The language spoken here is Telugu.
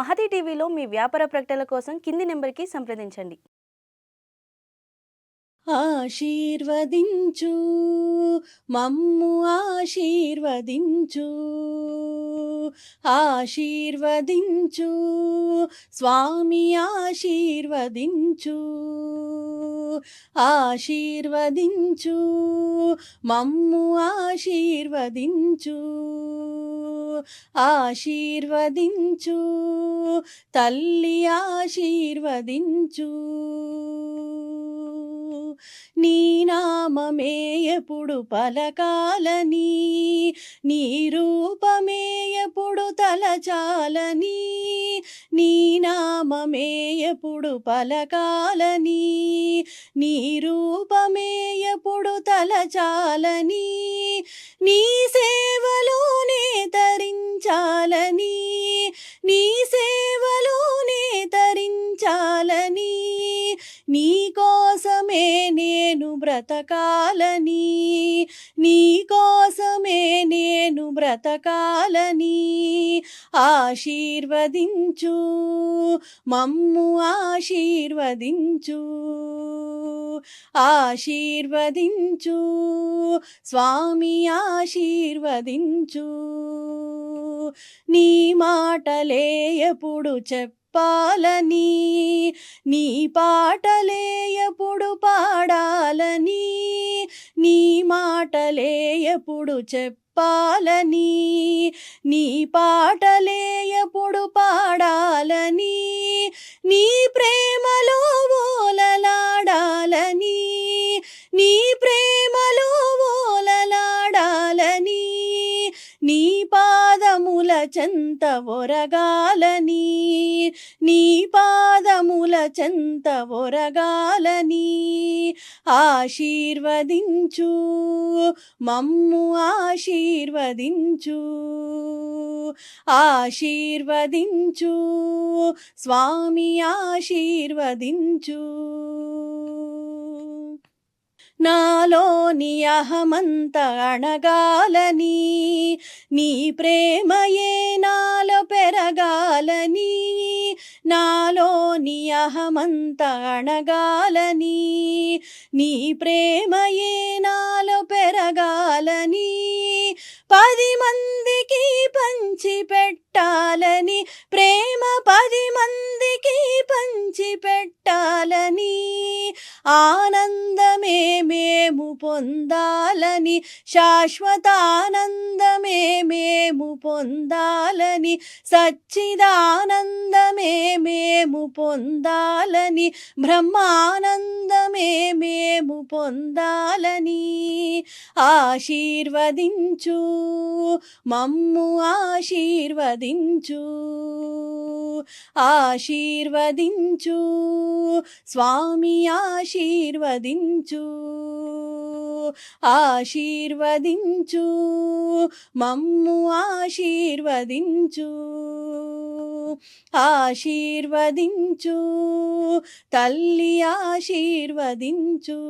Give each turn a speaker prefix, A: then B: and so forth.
A: మహతి టీవీలో మీ వ్యాపార ప్రకటనల కోసం కింది నెంబర్కి సంప్రదించండి.
B: ఆశీర్వదించు మమ్ము ఆశీర్వదించు ఆశీర్వదించు స్వామి ఆశీర్వదించు. ఆశీర్వదించు. మమ్ము ఆశీర్వదించు. ఆశీర్వదించు. తల్లి ఆశీర్వదించు. నీ నామమే ఎప్పుడు పలకాలని. నీ రూపమే ఎప్పుడు తలచాలని. నీ నామమే ఎప్పుడు పలకాలని. నీ రూపమే ఎప్పుడు తలచాలని నీ సేవలోనే తరించాలని నీ సేవలోనే తరించాలని నీ కోసమే నేను బ్రతకాలని నీ కోసమే బ్రతకాలని ఆశీర్వదించు మమ్ము ఆశీర్వదించు ఆశీర్వదించు స్వామి ఆశీర్వదించు. నీ మాటలే ఎప్పుడు చెప్పాలని నీ పాటలే ఎప్పుడు పాడాలని నీ మాటలే ఎప్పుడు చెప్పాలని నీ పాటలే ఎప్పుడు పాడాలని చెంత ఒరగాలని నీ పాదముల చెంత ఒరగాలని ఆశీర్వదించు మమ్ము ఆశీర్వదించు ఆశీర్వదించు స్వామి ఆశీర్వదించు. నాలోని అహమంత అణగాలని నీ ప్రేమయే నాలో పెరగాలని నాలోని అహమంత అణగాలని నీ ప్రేమయే నాలో పెరగాలని పది మందికి పంచి పెట్టాలని ప్రేమ పది మందికి పంచి పెట్టాలని ఆనందమే పొందాలని శాశ్వతానందమే మేము పొందాలని సచ్చిదానందమే మేము పొందాలని బ్రహ్మానందమే మేము పొందాలని. ఆశీర్వదించు మమ్ము ఆశీర్వదించు ఆశీర్వదించు స్వామి ఆశీర్వదించు. ఆశీర్వదించు. మమ్ము ఆశీర్వదించు. ఆశీర్వదించు. తల్లి ఆశీర్వదించు.